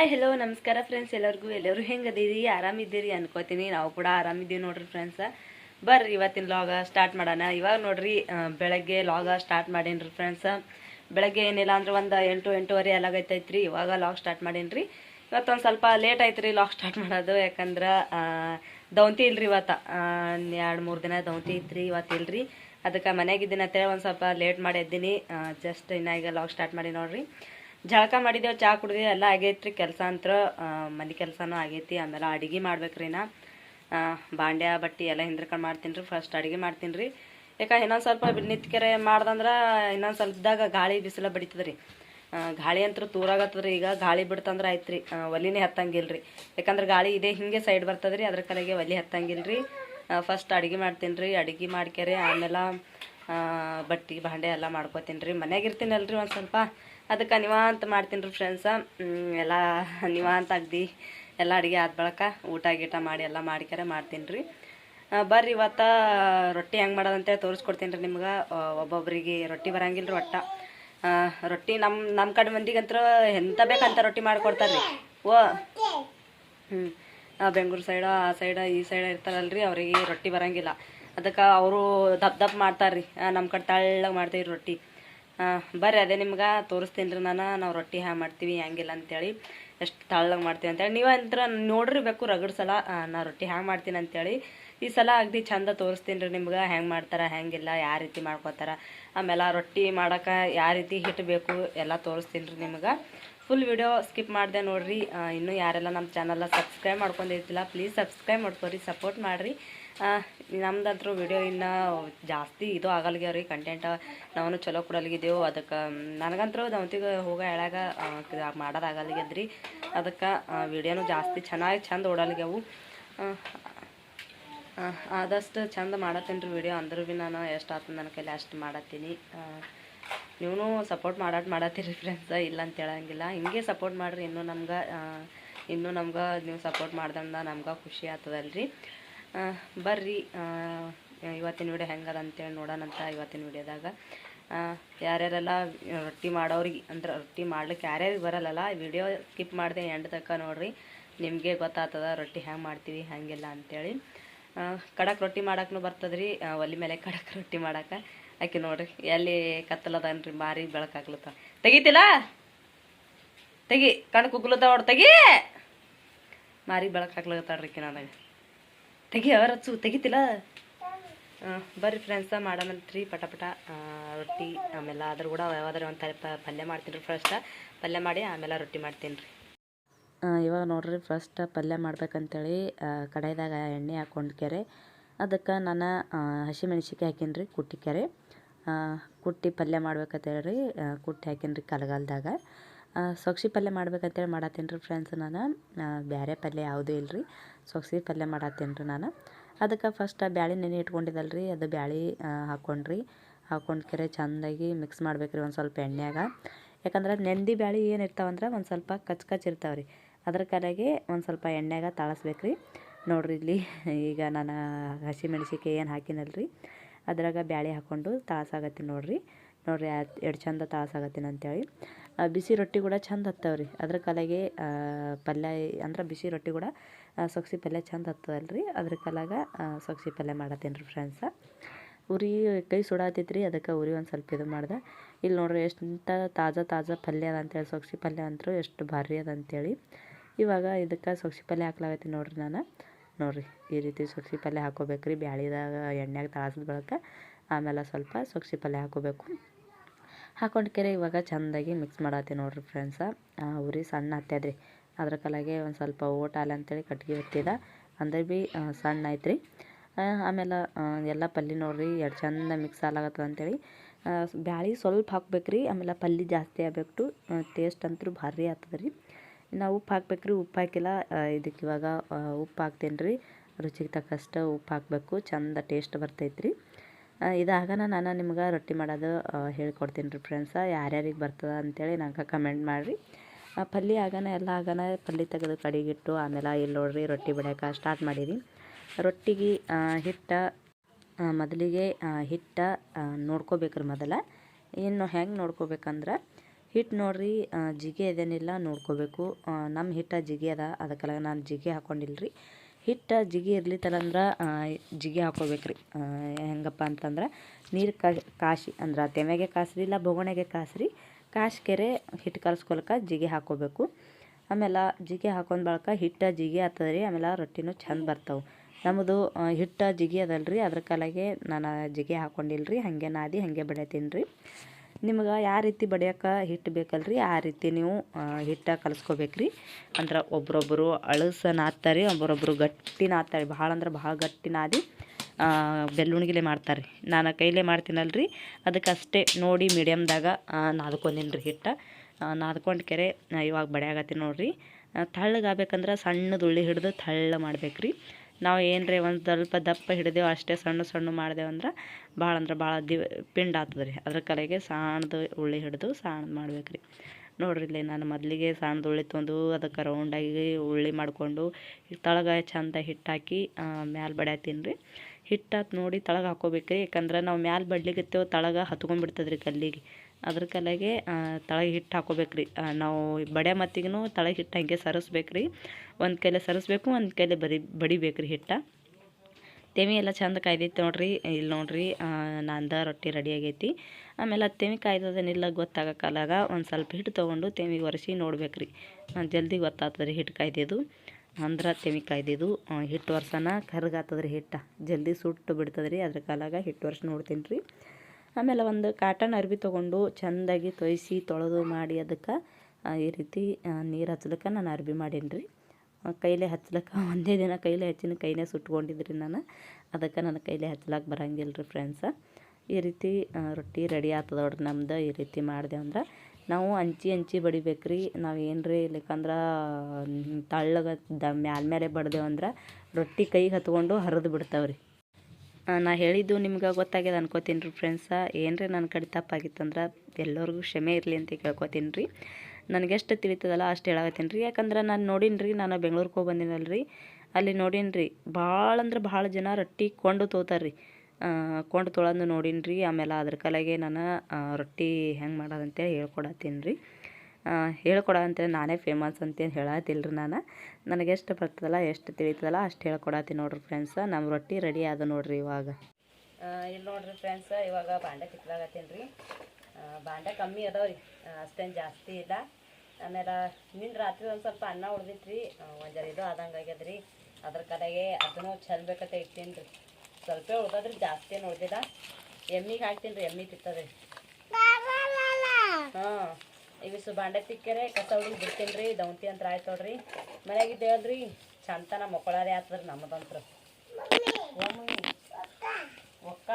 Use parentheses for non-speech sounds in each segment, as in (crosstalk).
Hi hello ನಮಸ್ಕಾರ friends ಎಲ್ಲರಿಗೂ, ಎಲ್ಲರೂ ಹೆಂಗದೀರಿ? ಆರಾಮಿದ್ದೀರಿ ಅನ್ಕೋತೀನಿ. ನಾವು ಕೂಡ ಆರಾಮಿದ್ದೀವಿ ನೋಡ್ರಿ ಫ್ರೆಂಡ್ಸ ಬರ್ರಿ, ಇವತ್ತಿನ ಲಾಗ ಸ್ಟಾರ್ಟ್ ಮಾಡೋಣ. ಇವಾಗ ನೋಡ್ರಿ ಬೆಳಗ್ಗೆ ಲಾಗ ಸ್ಟಾರ್ಟ್ ಮಾಡೀನಿ ಫ್ರೆಂಡ್ಸ ಬೆಳಗ್ಗೆ ಏನಿಲ್ಲ ಅಂದ್ರೆ ಒಂದು ಎಂಟು, ಎಂಟೂವರೆ ಎಲ್ಲಾಗೈತೈತ್ರಿ ಇವಾಗ ಲಾಗ್ ಸ್ಟಾರ್ಟ್ ಮಾಡೀನಿ ಇವತ್ತೊಂದು ಸ್ವಲ್ಪ ಲೇಟ್ ಆಯ್ತು ಲಾಗ್ ಸ್ಟಾರ್ಟ್ ಮಾಡೋದು. ಯಾಕಂದ್ರೆ ದೌಂತಿ ಇಲ್ರಿ ಇವತ್ತು. ಎರಡು, ಮೂರು ದಿನ ದೌಂತಿ ಇತ್ರಿ, ಇವತ್ತು ಇಲ್ರಿ. ಅದಕ್ಕೆ ಮನೆಗಿದ್ದೀನಿ ಅಂತೇಳಿ ಒಂದು ಸ್ವಲ್ಪ ಲೇಟ್ ಮಾಡಿದ್ದೀನಿ. ಜಸ್ಟ್ ಇನ್ನ ಈಗ ಲಾಗ್ ಸ್ಟಾರ್ಟ್ ಮಾಡಿ ನೋಡ್ರಿ. ಜಳಕ ಮಾಡಿದ್ದೇವೆ ಚಹಾ ಕುಡಿದೆ ಎಲ್ಲ ಆಗೈತ್ರಿ ಕೆಲಸ ಅಂತ್ರ. ಮನೆ ಕೆಲಸನೂ ಆಗೈತಿ. ಆಮೇಲೆ ಅಡಿಗೆ ಮಾಡ್ಬೇಕ್ರಿ ನಾ. ಬಾಂಡೆ ಬಾಂಡ್ಯ, ಬಟ್ಟಿ ಎಲ್ಲ ಹಿಂದ್ರಕೊಂಡು ಮಾಡ್ತೀನಿ ರೀ ಫಸ್ಟ್ ಅಡುಗೆ ಮಾಡ್ತೀನಿ ರೀ ಯಾಕೆ, ಇನ್ನೊಂದು ಸ್ವಲ್ಪ ನಿತ್ಕೆರೆ ಮಾಡ್ದಂದ್ರೆ ಇನ್ನೊಂದು ಸ್ವಲ್ಪದಾಗ ಗಾಳಿ ಬಿಸಿಲ ರೀ ಗಾಳಿ ಅಂತೂ ತೂರಾಗತ್ತದ ರೀ ಈಗ ಗಾಳಿ ಬಿಡ್ತಂದ್ರೆ ಆಯ್ತು ರೀ ಒಲಿನೇ ಹತ್ತಂಗಿಲ್ಲ ರೀ ಯಾಕಂದ್ರೆ ಗಾಳಿ ಇದೆ ಹಿಂಗೆ ಸೈಡ್ ಬರ್ತದೆ ರೀ ಅದ್ರ ಕಲೆಗೆ ಒಲಿ ಹತ್ತಂಗಿಲ್ಲ ರೀ ಫಸ್ಟ್ ಅಡುಗೆ ಮಾಡ್ತೀನಿ ರೀ ಅಡಿಗೆ ಮಾಡ್ಕೆರೆ, ಆಮೇಲೆ ಬಟ್ಟೆ ಭಾಂಡೆ ಎಲ್ಲ ಮಾಡ್ಕೋತೀನಿ ರೀ ಮನ್ಯಾಗ ಇರ್ತೀನಲ್ರಿ ಒಂದು ಸ್ವಲ್ಪ. ಅದಕ್ಕೆ ನಿವಾಂತ ಮಾಡ್ತೀನಿ ರೀ ಫ್ರೆಂಡ್ಸ ಎಲ್ಲ ನಿವಾಂತ ಅಗ್ದಿ ಎಲ್ಲ ಅಡುಗೆ ಆದ ಬಳಕ ಊಟ ಗೀಟ ಮಾಡಿ ಎಲ್ಲ ಮಾಡ್ಕ್ಯಾರ ಮಾಡ್ತೀನಿ ರೀ. ಬರ್ರಿ ಇವತ್ತು ರೊಟ್ಟಿ ಹೆಂಗೆ ಮಾಡೋದಂತೇಳಿ ತೋರಿಸ್ಕೊಡ್ತೀನಿ ರೀ ನಿಮ್ಗೆ. ಒಬ್ಬೊಬ್ಬರಿಗೆ ರೊಟ್ಟಿ ಬರಂಗಿಲ್ಲ ಒಟ್ಟ. ರೊಟ್ಟಿ ನಮ್ಮ ನಮ್ಮ ಕಡೆ ಮಂದಿಗಂತರೂ ಎಂತ ಬೇಕಂತ ರೊಟ್ಟಿ ಮಾಡಿಕೊಡ್ತಾರೆ ರೀ. ಓ. ಹ್ಞೂ ಬೆಂಗಳೂರು ಸೈಡ ಆ ಸೈಡ ಈ ಸೈಡ ಇರ್ತಾರಲ್ರಿ ಅವರಿಗೆ ರೊಟ್ಟಿ ಬರಂಗಿಲ್ಲ. ಅದಕ್ಕೆ ಅವರು ದಪ್ಪ ದಪ್ಪ ಮಾಡ್ತಾರೆ ರೀ. ನಮ್ಮ ಕಡೆ ತಳ್ಳಗೆ ಮಾಡ್ತೀವಿ ರೊಟ್ಟಿ. ಬರ್ರಿ, ಅದೇ ನಿಮ್ಗೆ ತೋರಿಸ್ತೀನಿ ರೀ ನಾನು. ನಾವು ರೊಟ್ಟಿ ಹ್ಯಾ ಮಾಡ್ತೀವಿ ಹ್ಯಾಂಗಿಲ್ಲ ಅಂತೇಳಿ. ಎಷ್ಟು ತಳ್ಳಗೆ ಮಾಡ್ತೀವಿ ಅಂತೇಳಿ. ನೀವು ಅಂತ ನೋಡ್ರಿ ಬೇಕು ರಗಡ್ ಸಲ. ನಾ ರೊಟ್ಟಿ ಹ್ಯಾಂಗೆ ಮಾಡ್ತೀನಿ ಅಂತೇಳಿ. ಈ ಸಲ ಅಗ್ದಿ ಚಂದ ತೋರಿಸ್ತೀನಿ ರೀ ನಿಮ್ಗೆ. ಹೆಂಗೆ ಮಾಡ್ತಾರೆ, ಹೆಂಗಿಲ್ಲ, ಯಾವ ರೀತಿ ಮಾಡ್ಕೋತಾರೆ. ಆಮೇಲೆ ರೊಟ್ಟಿ ಮಾಡೋಕೆ ಯಾವ ರೀತಿ ಹಿಟ್ಟು ಬೇಕು ಎಲ್ಲ ತೋರಿಸ್ತೀನಿ ರೀ ನಿಮ್ಗೆ. ಫುಲ್ ವಿಡಿಯೋ ಸ್ಕಿಪ್ ಮಾಡಿದೆ ನೋಡ್ರಿ. ಇನ್ನೂ ಯಾರೆಲ್ಲ ನಮ್ಮ ಚಾನಲ್ನ ಸಬ್ಸ್ಕ್ರೈಬ್ ಮಾಡ್ಕೊಂಡಿರ್ತಿಲ್ಲ ಪ್ಲೀಸ್ ಸಬ್ಸ್ಕ್ರೈಬ್ ಮಾಡ್ಕೊರಿ ಸಪೋರ್ಟ್ ಮಾಡಿರಿ. ನಮ್ದಂತರೂ ವಿಡಿಯೋ ಇನ್ನು ಜಾಸ್ತಿ ಇದು ಆಗಲ್ಗ್ಯಾವ ರೀ ಕಂಟೆಂಟ್ ನಾವು ಚಲೋ ಕೊಡಲ್ಗಿದ್ದೆವು. ಅದಕ್ಕೆ ನನಗಂತರೂ ದವಂತಿಗೆ ಹೋಗೋ ಹೇಳಾಗ ಮಾಡೋದಾಗಲ್ಗ್ಯದ್ರಿ ಅದಕ್ಕೆ ವಿಡಿಯೋನು ಜಾಸ್ತಿ ಚೆನ್ನಾಗಿ ಚಂದ ಓಡಲ್ಗ್ಯಾವು. ಆದಷ್ಟು ಚಂದ ಮಾಡತ್ತೀನಿ ರೀ ವಿಡಿಯೋ ಅಂದ್ರೂ ಭೀ ನಾನು ಎಷ್ಟು ಆತು ನನ್ನ ಕೈಲಿ ಅಷ್ಟು ಮಾಡತ್ತೀನಿ. ನೀವು ಸಪೋರ್ಟ್ ಮಾಡಾಟ ಮಾಡತ್ತೀರಿ ಫ್ರೆಂಡ್ಸ ಇಲ್ಲ ಅಂತ ಹೇಳಂಗಿಲ್ಲ ಹಿಂಗೆ ಸಪೋರ್ಟ್ ಮಾಡಿರಿ. ಇನ್ನೂ ನಮ್ಗೆ ಇನ್ನೂ ನಮ್ಗೆ ನೀವು ಸಪೋರ್ಟ್ ಮಾಡ್ದಂದ ನಮ್ಗೆ ಖುಷಿ ಆಗ್ತದಲ್ರಿ. ಬರ್ರಿ. ಇವತ್ತಿನ ವಿಡಿಯೋ ಹೆಂಗದ ಅಂತೇಳಿ ನೋಡೋಣಂತ ಇವತ್ತಿನ ವಿಡಿಯೋದಾಗ ಯಾರ್ಯಾರೆಲ್ಲ ರೊಟ್ಟಿ ಮಾಡೋರಿಗೆ ಅಂದ್ರೆ ರೊಟ್ಟಿ ಮಾಡ್ಲಿಕ್ಕೆ ಯಾರ್ಯಾರಿಗೆ ಬರಲ್ಲಲ್ಲ ವಿಡಿಯೋ ಸ್ಕಿಪ್ ಮಾಡಿದೆ ಎಂಡ್ ತಕ್ಕ ನೋಡ್ರಿ. ನಿಮಗೆ ಗೊತ್ತಾಗ್ತದ ರೊಟ್ಟಿ ಹೆಂಗೆ ಮಾಡ್ತೀವಿ, ಹಂಗಿಲ್ಲ ಅಂತೇಳಿ. ಕಡಕ್ ರೊಟ್ಟಿ ಮಾಡಕ್ಕೂ ಬರ್ತದ್ರಿ. ಒಲೆ ಮೇಲೆ ಕಡಕ್ ರೊಟ್ಟಿ ಮಾಡಕ್ಕೆ ಆಕೆ ನೋಡ್ರಿ, ಎಲ್ಲಿ ಕತ್ತಲದನ್ರಿ ಮಾರಿ ಬೆಳಕಾಗ್ಲತ್ತ ತೆಗಿತಿಲ್ಲ ತೆಗಿ, ಕಣ್ ಕುಗ್ಲತ್ತ ಹೊಡ್ ತೆಗಿ! ಮಾರಿ ಬೆಳಕು ಹಾಕ್ಲತ್ತಾಳ್ರಿ ತೆಗಿ ಅವರಚ್ಚು ತೆಗಿತಿಲ್ಲ ಬರ್ರಿ ಫ್ರೆಂಡ್ಸ ಮಾಡಮಂತ್ರಿ ಪಟ ಪಟ ರೊಟ್ಟಿ, ಆಮೇಲೆ ಅದ್ರ ಕೂಡ ಯಾವ್ದಾರು ಒಂದು ತಲೆ ಪಲ್ಯ ಮಾಡ್ತೀನಿ ರೀ ಫಸ್ಟ್ ಪಲ್ಯ ಮಾಡಿ ಆಮೇಲೆ ರೊಟ್ಟಿ ಮಾಡ್ತೀನಿ ರೀ. ಇವಾಗ ನೋಡ್ರಿ ಫಸ್ಟ್ ಪಲ್ಯ ಮಾಡ್ಬೇಕಂತೇಳಿ ಕಡಾಯ್ದಾಗ ಎಣ್ಣೆ ಹಾಕೊಂಡ್ಕೆರೆ ಅದಕ್ಕೆ ನಾನು ಹಸಿಮೆಣ್ಸಿಕಾಯಿ ಹಾಕೀನಿ ರೀ ಕುಟ್ಟಿಕೆರೆ ಕೆರೆ. ಕುಟ್ಟಿ ಪಲ್ಯ ಮಾಡ್ಬೇಕಂತೇಳಿ ರೀ ಕುಟ್ಟಿ ಹಾಕೀನಿ ರೀ ಕಲಗಾಲದಾಗ. ಸೊಕ್ಷಿ ಪಲ್ಯ ಮಾಡ್ಬೇಕಂತೇಳಿ ಮಾಡತ್ತೀನಿ ರೀ ಫ್ರೆಂಡ್ಸ್ ನಾನು. ಬೇರೆ ಪಲ್ಯ ಯಾವುದೂ ಇಲ್ಲ ರೀ ಸೊಗ್ಸಿ ಪಲ್ಯ ಮಾಡತ್ತೀನಿ ರೀ ನಾನು. ಅದಕ್ಕೆ ಫಸ್ಟ್ ಬ್ಯಾಳಿ ನೆನೆ ಇಟ್ಕೊಂಡಿದ್ದಲ್ಲ ರೀ ಅದು ಬ್ಯಾಳಿ ಹಾಕ್ಕೊಂಡ್ರಿ ಹಾಕೊಂಡ್ಕೆರೆ ಚೆಂದಾಗಿ ಮಿಕ್ಸ್ ಮಾಡ್ಬೇಕು ರೀ ಒಂದು ಸ್ವಲ್ಪ ಎಣ್ಣೆಯಾಗ. ಯಾಕಂದ್ರೆ ನೆಂದಿ ಬ್ಯಾಳಿ ಏನು ಇರ್ತಾವಂದ್ರೆ ಒಂದು ಸ್ವಲ್ಪ ಕಚ್ ಕಚ್ ಇರ್ತಾವೆ ರೀ ಅದ್ರ ಕಡೆಗೆ ಒಂದು ಸ್ವಲ್ಪ ಎಣ್ಣೆಯಾಗ ತಾಳಿಸ್ಬೇಕು ರೀ ನೋಡ್ರಿ ಇಲ್ಲಿ ಈಗ ನಾನು ಹಸಿ ಏನು ಏನು ರೀ ಅದ್ರಾಗ ಬ್ಯಾಳಿ ಹಾಕ್ಕೊಂಡು ತಾಳ್ಸಾಗತ್ತೀನಿ ನೋಡ್ರಿ. ನೋಡ್ರಿ ಎಷ್ಟು ಚಂದ ತಾಳ್ಸಾಗತ್ತೀನಿ ಅಂತೇಳಿ ಆ, ಬಿಸಿ ರೊಟ್ಟಿ ಕೂಡ ಚಂದ ಹತ್ತವ್ರಿ. ಅದ್ರ ಕಲೆಗೆ ಪಲ್ಯ, ಅಂದ್ರೆ ಬಿಸಿ ರೊಟ್ಟಿ ಕೂಡ ಸೊಗ್ಸಿ ಪಲ್ಯ ಚಂದ ಹತ್ತದಲ್ರಿ ಅದ್ರ ಕಲಾಗ ಸೊಗ್ಸಿ ಪಲ್ಯ ಮಾಡತ್ತೀನಿ ರೀ ಫ್ರೆಂಡ್ಸ ಉರಿ ಕೈ ಸುಡಾತೈತ್ರಿ, ಅದಕ್ಕೆ ಉರಿ ಒಂದು ಸ್ವಲ್ಪ ಇದು ಮಾಡ್ದೆ. ಇಲ್ಲಿ ನೋಡ್ರಿ ಎಷ್ಟು ತಾಜಾ ತಾಜಾ ಪಲ್ಯ ಅದ ಅಂತೇಳಿ, ಸೊಗ್ಸಿ ಪಲ್ಯ ಅಂತೂ ಎಷ್ಟು ಭಾರಿ ಅದ ಅಂತೇಳಿ. ಇವಾಗ ಇದಕ್ಕೆ ಸೊಗ್ಸಿ ಪಲ್ಯ ಹಾಕ್ಲಾಗತ್ತೀನಿ ನೋಡ್ರಿ ನಾನು. ನೋಡ್ರಿ, ಈ ರೀತಿ ಸೊಗ್ಸಿ ಪಲ್ಯ ಹಾಕೋಬೇಕು ರೀ ಬ್ಯಾಳಿದಾಗ ಎಣ್ಣೆಗೆ ತಾಳ್ಸಿದ ಬಳಕ. ಆಮೇಲೆ ಸ್ವಲ್ಪ ಸೊಗ್ಸಿ ಪಲ್ಯ ಹಾಕೋಬೇಕು. ಹಾಕೊಂಡ್ಕೆರೆ ಇವಾಗ ಚೆಂದಾಗಿ ಮಿಕ್ಸ್ ಮಾಡತ್ತೀನಿ ನೋಡ್ರಿ ಫ್ರೆಂಡ್ಸ ಉರಿ ಸಣ್ಣ ಹತ್ತದ್ರಿ ಅದ್ರ. ಕಲಾಗೆ ಒಂದು ಸ್ವಲ್ಪ ಓಟ್ ಆಲ್ ಅಂತೇಳಿ ಕಟ್ಗೆ ಹೊತ್ತಿದ. ಅಂದ್ರೆ ಆ, ಸಣ್ಣ ಐತ್ರಿ. ಆಮೇಲೆ ಎಲ್ಲ ಪಲ್ಯ ನೋಡ್ರಿ ಎರಡು ಚಂದ ಮಿಕ್ಸ್ ಆಗ್ಲಾಗತ್ತದ ಅಂತೇಳಿ. ಬ್ಯಾಳಿ ಸ್ವಲ್ಪ ಹಾಕ್ಬೇಕು ರೀ ಆಮೇಲೆ ಪಲ್ಯ ಜಾಸ್ತಿ ಆಗ್ಬೇಕು ಟೇಸ್ಟ್ ಅಂತೂ ಭಾರಿ ಆಗ್ತದ್ರಿ. ನಾವು ಉಪ್ಪು ಹಾಕ್ಬೇಕು ರೀ ಉಪ್ಪು ಹಾಕಿಲ್ಲ ಇದಕ್ಕೆ ಇವಾಗ ಉಪ್ಪು ಹಾಕ್ತೇನೆ ರೀ ರುಚಿಗೆ ತಕ್ಕಷ್ಟು ಉಪ್ಪು ಹಾಕಬೇಕು. ಚಂದ ಟೇಸ್ಟ್ ಬರ್ತೈತೆ ರೀ ಇದಾಗನ ನಾನು ನಿಮ್ಗೆ ರೊಟ್ಟಿ ಮಾಡೋದು ಹೇಳ್ಕೊಡ್ತೀನಿ ರೀ ಫ್ರೆಂಡ್ಸ ಯಾರ್ಯಾರಿಗೆ ಬರ್ತದೆ ಅಂತೇಳಿ ನಂಗೆ ಕಮೆಂಟ್ ಮಾಡಿರಿ. ಪಲ್ಯ ಆಗನ, ಎಲ್ಲ ಆಗನ ಪಲ್ಯ ತೆಗೆದು ಕಡಿಗಿಟ್ಟು ಆಮೇಲೆ ಇಲ್ಲಿ ನೋಡ್ರಿ ರೊಟ್ಟಿ ಬಿಡೋಕೆ ಸ್ಟಾರ್ಟ್ ಮಾಡೀರಿ ರೊಟ್ಟಿಗೆ ಹಿಟ್ಟು ಮೊದಲಿಗೆ ಹಿಟ್ಟು ನೋಡ್ಕೋಬೇಕ್ರಿ ಮೊದಲ. ಏನು ಹೆಂಗೆ ನೋಡ್ಕೋಬೇಕಂದ್ರೆ ಹಿಟ್ಟು ನೋಡ್ರಿ ಜಿಗೆ ಇದೇನಿಲ್ಲ ನೋಡ್ಕೋಬೇಕು. ನಮ್ಮ ಹಿಟ್ಟು ಜಿಗೆ ಅದ, ಅದಕ್ಕೆಲ್ಲ ನಾನು ಜಿಗೆ ಹಾಕ್ಕೊಂಡಿಲ್ಲ ಹಿಟ್ಟು ಜಿಗಿ ಇರ್ಲಿತ್ತಂದ್ರೆ ಜಿಗಿ ಹಾಕೋಬೇಕ್ರಿ. ಹೆಂಗಪ್ಪ ಅಂತಂದ್ರೆ ನೀರು ಕಾಶಿ ಅಂದ್ರೆ ತೆಮೆಗೆ ಕಾಸ್ರಿ ಇಲ್ಲ ಬೊಗಣೆಗೆ ಕಾಸ್ರಿ ಕೆರೆ ಹಿಟ್ಟು ಕಲಸ್ಕೊಳಕ್ಕೆ ಜಿಗಿ ಹಾಕೋಬೇಕು. ಆಮೇಲೆ ಜಿಗಿ ಹಾಕೊಂಡು ಬಳಕ ಹಿಟ್ಟು ಜಿಗಿ ಆಗ್ತದೆ ರೀ ಆಮೇಲೆ ರೊಟ್ಟಿನೂ ಚಂದ ಬರ್ತಾವೆ. ನಮ್ಮದು ಹಿಟ್ಟು ಜಿಗಿ ಅದಲ್ಲ ರೀ ಅದ್ರ ಕಾಲಾಗೆ ನಾನು ಜಿಗಿ ಹಾಕೊಂಡಿಲ್ಲ ರೀ ಹಾಗೆ ನಾದಿ ಹಾಗೆ ಬಡಿತೀನಿ ರೀ ನಿಮ್ಗೆ ಯಾವ ರೀತಿ ಬಡಿಯೋಕೆ ಹಿಟ್ಟು ಬೇಕಲ್ರಿ? ಆ ರೀತಿ ನೀವು ಹಿಟ್ಟ ಹಿಟ್ಟು ಕಲಿಸ್ಕೋಬೇಕ್ರಿ. ಅಂದ್ರೆ ಒಬ್ರೊಬ್ಬರು ಅಳಸ ನಾದ್ತಾರೆ ಒಬ್ಬರೊಬ್ಬರು ಗಟ್ಟಿ ನಾದ್ತಾರೆ ಭಾಳ ಅಂದ್ರೆ ಭಾಳ ಗಟ್ಟಿ ನಾದಿ ಬೆಳ್ಳುಣ್ಗಿಲೆ ಮಾಡ್ತಾರೆ ನಾನು ಕೈಲೇ ಮಾಡ್ತೀನಲ್ರಿ. ಅದಕ್ಕೆ ಅಷ್ಟೇ ನೋಡಿ ಮೀಡಿಯಮ್ದಾಗ ನಾದ್ಕೊಂಡಿನಿ ರೀ ಹಿಟ್ಟು. ನಾದ್ಕೊಂಡು ಕೆರೆ ಇವಾಗ ಬಡಿಯಾಗತ್ತೀನಿ ನೋಡಿರಿ. ತಳ್ಳಗಾಗಬೇಕಂದ್ರೆ ಸಣ್ಣದು ಉಳ್ಳಿ ಹಿಡಿದು ಮಾಡ್ಬೇಕು ಮಾಡ್ಬೇಕ್ರಿ. ನಾವು ಏನರೇ ಒಂದು ಸ್ವಲ್ಪ ದಪ್ಪ ಹಿಡಿದೇವು, ಅಷ್ಟೇ ಸಣ್ಣ ಸಣ್ಣ ಅಂದ್ರೆ ಭಾಳ ಅಂದ್ರೆ ಭಾಳ ದಿವ್, ಪಿಂಡ್ ಆಗ್ತದೆ ರೀ ಅದ್ರ ಕಲೆಗೆ ಸಣ್ಣದು ಉಳ್ಳಿ ಹಿಡಿದು ಸಣ್ಣದು ಮಾಡ್ಬೇಕು ರೀ ನೋಡ್ರಿ ಇಲ್ಲಿ ನಾನು ಮೊದಲಿಗೆ ಸಣ್ಣದು ಉಳ್ಳಿ ತೊಂದು ಅದಕ್ಕೆ ರೌಂಡಾಗಿ ಉಳ್ಳಿ ಮಾಡಿಕೊಂಡು ತಳಗ ಚಂದ ಹಿಟ್ಟು ಹಾಕಿ ಮ್ಯಾಲೆ ಬಡ್ಯಾತೀನಿ ರೀ ಹಿಟ್ಟು ನೋಡಿ ತಳಗ ಹಾಕೋಬೇಕು ರೀ ಯಾಕಂದ್ರೆ ನಾವು ಮ್ಯಾಲೆ ಬಡ್ಲಿಕತ್ತೇವೆ, ತಳಗ ಹತ್ಕೊಂಡ್ಬಿಡ್ತದೆ ರೀ ಕಲ್ಲಿಗೆ. ಅದ್ರ ಕಲೆಗೆ ತಳಗೆ ಹಿಟ್ಟು ಹಾಕೋಬೇಕು ರೀ ನಾವು ಬಡೆ ಮತ್ತಿಗೂ ತಳಗೆ ಹಿಟ್ಟು ಹಂಗೆ ಸರಿಸ್ಬೇಕು ರೀ ಒಂದು ಕೈಲೆ ಸರಿಸ್ಬೇಕು, ಒಂದು ಕೈಲೆ ಬರಿ ಬಡಿಬೇಕು ರೀ ಹಿಟ್ಟು. ತೆಮಿ ಎಲ್ಲ ಚಂದ ಕಾಯ್ದೈತೆ ನೋಡ್ರಿ. ಇಲ್ಲಿ ನೋಡ್ರಿ ನಾಂದ ರೊಟ್ಟಿ ರೆಡಿ ಆಗೈತಿ. ಆಮೇಲೆ ಅದು ತೆಮಿ ಕಾಯ್ದದೇನಿಲ್ಲ ಗೊತ್ತಾಗಕ್ಕಾಲಾಗ ಒಂದು ಸ್ವಲ್ಪ ಹಿಟ್ಟು ತೊಗೊಂಡು ತೆಮಿ ಒರೆಸಿ ನೋಡ್ಬೇಕು ರೀ ಜಲ್ದಿ ಗೊತ್ತಾಗ್ತದೆ ರೀ ಹಿಟ್ಟು ಕಾಯ್ದಿದ್ದು ಅಂದ್ರೆ ತೆಮಿ ಕಾಯ್ದಿದ್ದು ಹಿಟ್ಟು ವರ್ಷನ ಕರ್ಗಾತದ್ರಿ ಹಿಟ್ಟು. ಜಲ್ದಿ ಸುಟ್ಟು ಬಿಡ್ತದ್ರಿ. ಅದ್ರ ಕಾಲಾಗ ಹಿಟ್ಟು ವರ್ಷ ನೋಡ್ತೀನಿ ರೀ ಆಮೇಲೆ ಒಂದು ಕಾಟನ್ ಅರ್ಬಿ ತೊಗೊಂಡು ಚೆಂದಾಗಿ ತೊಯ್ಸಿ ತೊಳೆದು ಮಾಡಿ ಅದಕ್ಕೆ ಈ ರೀತಿ ನೀರು ಹಚ್ಲಿಕ್ಕೆ ನಾನು ಅರ್ಬಿ ಮಾಡೀನಿ ರೀ ಕೈಲೇ ಹಚ್ಲಿಕ್ಕೆ (laughs) ಒಂದೇ ದಿನ ಕೈಲೇ ಹಚ್ಚಿನ ಕೈನೇ ಸುಟ್ಕೊಂಡಿದ್ರಿ ನಾನು. ಅದಕ್ಕೆ ನನ್ನ ಕೈಲೇ ಹಚ್ಲಕ್ಕೆ ಬರಂಗಿಲ್ಲ ರೀ ಫ್ರೆಂಡ್ಸ ಈ ರೀತಿ ರೊಟ್ಟಿ ರೆಡಿ ಆಗ್ತದೆ ನೋಡ್ರಿ ನಮ್ದು ಈ ರೀತಿ ಮಾಡಿದೆ ಅಂದ್ರೆ. ನಾವು ಹಂಚಿ ಹಂಚಿ ರೀ ನಾವು ಏನು ರೀ ಇಲ್ಲಕಂದ್ರೆ ತಳ್ಳಗ ದ ಮ್ಯಾಲ ಮೇಲೆ ಬಡ್ದೇವಂದ್ರೆ ರೊಟ್ಟಿ ಕೈಗೆ ಹತ್ಕೊಂಡು ಹರಿದು ಬಿಡ್ತಾವೆ ರೀ ಆ, ನಾ ಹೇಳಿದ್ದು ನಿಮ್ಗೆ ಗೊತ್ತಾಗ್ಯದ ಅನ್ಕೋತೀನಿ ರೀ ಫ್ರೆಂಡ್ಸ ಏನ್ರಿ ನನ್ನ ಕಡೆ ತಪ್ಪಾಗಿತ್ತಂದ್ರೆ ಎಲ್ಲರಿಗೂ ಕ್ಷಮೆ ಇರಲಿ ಅಂತ ಕೇಳ್ಕೊತೀನಿ ರೀ. ನನಗೆ ಎಷ್ಟು ತಿಳಿತದಲ್ಲ ಅಷ್ಟು ಹೇಳಾಗತ್ತೀನಿ ರೀ. ಯಾಕಂದ್ರೆ ನಾನು ನೋಡೀನಿ ರೀ, ನಾನು ಬೆಂಗ್ಳೂರಿಗೆ ಹೋಗಿ ಬಂದಿನಲ್ಲ ರೀ. ಅಲ್ಲಿ ನೋಡೀನಿ ರೀ, ಭಾಳ ಅಂದ್ರೆ ಭಾಳ ಜನ ರೊಟ್ಟಿ ಕೊಂಡು ತೋತಾರೆ ರೀ. ಕೊಂಡು ತೊಳಂದು ನೋಡೀನಿ ರೀ. ಆಮೇಲೆ ಅದ್ರ ಕಲೆಗೆ ನಾನು ರೊಟ್ಟಿ ಹೆಂಗೆ ಮಾಡೋದಂತೇಳಿ ಹೇಳ್ಕೊಡತ್ತೀನಿ ರೀ. ಹೇಳ್ಕೊಡ ಅಂತೇಳಿ ನಾನೇ ಫೇಮಸ್ ಅಂತೇನು ಹೇಳತ್ತಿಲ್ಲ ರೀ ನಾನು. ನನಗೆ ಎಷ್ಟು ಬರ್ತದಲ್ಲ ಎಷ್ಟು ತಿಳಿತದಲ್ಲ ಅಷ್ಟು ಹೇಳ್ಕೊಡತ್ತೀನಿ ನೋಡ್ರಿ ಫ್ರೆಂಡ್ಸ ನಮ್ಮ ರೊಟ್ಟಿ ರೆಡಿ ಆದ ನೋಡ್ರಿ ಇವಾಗ. ಇಲ್ಲಿ ನೋಡ್ರಿ ಫ್ರೆಂಡ್ಸ ಇವಾಗ ಬಾಂಡೆ ತಿಕ್ಲಾಗತ್ತೀನಿ ರೀ ಬಾಂಡೆ ಕಮ್ಮಿ ಅದಾವ ರೀ ಅಷ್ಟೇನು ಜಾಸ್ತಿ ಇಲ್ಲ. ಆಮೇಲೆ ನಿನ್ನ ರಾತ್ರಿ ಒಂದು ಸ್ವಲ್ಪ ಅನ್ನ ಉಳ್ದಿತ್ತು ರೀ ಒಂದು ಇದು ಆದಂಗೆ ಆಗ್ಯದ ರೀ ಅದ್ರ ಕಡೆಗೆ ಅದನ್ನು ಚೆಲ್ಬೇಕಂತ ಇಟ್ಟೀನಿ ರೀ ಸ್ವಲ್ಪ ಉಳ್ದದ್ರಿ ಜಾಸ್ತಿ ಏನು ಉಳ್ದಿಲ್ಲ. ಎಮ್ಮಿಗೆ ಹಾಕ್ತೀನಿ ರೀ ಎಮ್ಮಿ ತಿತ್ತದ್ರಿ. ಹಾಂ. ಇವಿಸು ಬಾಂಡೆ ತಿಕ್ಕರೆ, ಕಸ ಹುಡುಗಿ ಬಿಡ್ತೀನಿ ರೀ ದೌಂತಿ ಅಂತ ಆಯ್ತು ನೋಡ್ರಿ ಮನ್ಯಾಗಿದ್ದೇವಲ್ರಿ ಚಂತನ ಮಕ್ಕಳಾರೇ ಆತದ್ರಿ ನಮ್ಮದಂತ್ರ ಒಕ್ಕ?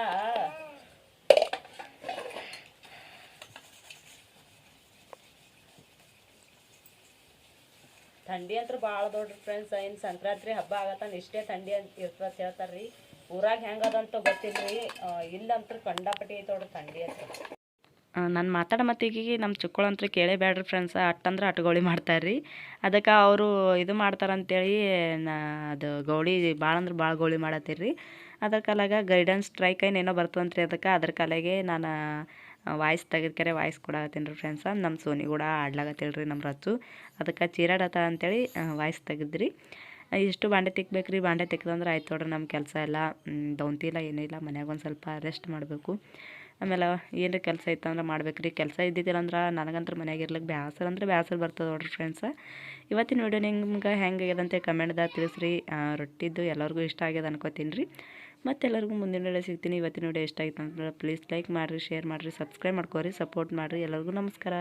ಥಂಡಿ ಅಂತೂ ಭಾಳ ದೊಡ್ಡ ಫ್ರೆಂಡ್ಸ್ ಇನ್ನು ಸಂಕ್ರಾಂತಿ ಹಬ್ಬ ಆಗತ್ತಾನ ಇಷ್ಟೇ ಥಂಡಿ ಅಂತ ಇರ್ತದ ಹೇಳ್ತಾರೆ ರೀ ಊರಾಗ ಹೆಂಗದಂತ ಗೊತ್ತಿಲ್ಲ ರೀ ಇಲ್ಲಂತೂ ಕಂಡಾಪಟ್ಟಿ ಐತೆ ನೋಡ್ರಿ ಥಂಡಿ ಅಂತ. ನಾನು ಮಾತಾಡೋ ಮತ್ತಿಗೆ ನಮ್ಮ ಚುಕ್ಕಳಂತ್ರ ಕೇಳೇ ಬೇಡ್ರಿ ಫ್ರೆಂಡ್ಸ್ ಅಟ್ಟಂದ್ರೆ ಅಟ್ಗೋಳಿ ಮಾಡ್ತಾರೆ ರೀ ಅದಕ್ಕೆ ಅವರು ಇದು ಮಾಡ್ತಾರಂತೇಳಿ ನಾ, ಅದು ಗೌಳಿ ಭಾಳ ಅಂದ್ರೆ ಭಾಳ ಗೋಳಿ ಮಾಡತ್ತೀರಿ ಅದ್ರ ಕಾಲಾಗ ಗೈಡೆನ್ಸ್ ಸ್ಟ್ರೈಕ್ ಏನು ಏನೋ ಅದಕ್ಕೆ ಅದ್ರ ಕಾಲಾಗೆ ನಾನು ವಾಯ್ಸ್ ತೆಗೆದ್ಕರೆ ವಾಯ್ಸ್ ಕೊಡಾಕತ್ತೀನಿ ರೀ ಫ್ರೆಂಡ್ಸ ನಮ್ಮ ಸೋನಿ ಕೂಡ ಆಡ್ಲಾಗತ್ತಿಲ್ಲ ರೀ ನಮ್ಮ ರಚ್ಚು ಅದಕ್ಕೆ ಚೀರಾಡತ್ತ ಅಂತೇಳಿ ವಾಯ್ಸ್ ತೆಗೆದ್ರಿ. ಇಷ್ಟು ಬಾಂಡೆ ತಿಕ್ಬೇಕು ರೀ ಬಾಂಡೆ ತಿಕ್ಕದಂದ್ರೆ ಆಯ್ತು ನೋಡ್ರಿ ನಮ್ಮ ಕೆಲಸ ಎಲ್ಲ. ದೌಂತಿಲ್ಲ ಏನೂ ಇಲ್ಲ. ಏನಿಲ್ಲ ಮನ್ಯಾಗ ಒಂದು ಸ್ವಲ್ಪ ರೆಸ್ಟ್ ಮಾಡಬೇಕು. ಆಮೇಲೆ ಏನು ಕೆಲಸ ಇತ್ತು ಅಂದ್ರೆ ಮಾಡ್ಬೇಕು ರೀ ಕೆಲಸ ಇದ್ದಿದ್ದಿಲ್ಲ ಅಂದ್ರೆ ನನಗಂತ್ರ ಮನ್ಯಾಗ ಇರ್ಲಿಕ್ಕೆ ಬ್ಯಾಸರ ಅಂದ್ರೆ ಬ್ಯಾಸರ ಬರ್ತದೆ ನೋಡ್ರಿ ಫ್ರೆಂಡ್ಸ ಇವತ್ತಿನ ವಿಡಿಯೋ ನಿಮ್ಗೆ ಹೆಂಗೆ ಆಗ್ಯದಂತೆ ಕಮೆಂಟ್ದಾಗ ತಿಳಿಸ್ರಿ. ರೊಟ್ಟಿದ್ದು ಎಲ್ಲರಿಗೂ ಇಷ್ಟ ಆಗ್ಯದ ಅನ್ಕೋತೀನಿ ರೀ ಮತ್ತೆಲ್ಲರಿಗೂ ಮುಂದಿನ ವಿಡಿಯೋ ಸಿಗ್ತೀನಿ. ಇವತ್ತಿನ ವಿಡಿಯೋ ಇಷ್ಟ ಆಯ್ತು ಅಂದ್ರೆ ಪ್ಲೀಸ್ ಲೈಕ್ ಮಾಡಿರಿ ಶೇರ್ ಮಾಡಿರಿ ಸಬ್ಸ್ಕ್ರೈಬ್ ಮಾಡ್ಕೋರಿ ಸಪೋರ್ಟ್ ಮಾಡಿರಿ. ಎಲ್ಲರಿಗೂ ನಮಸ್ಕಾರ.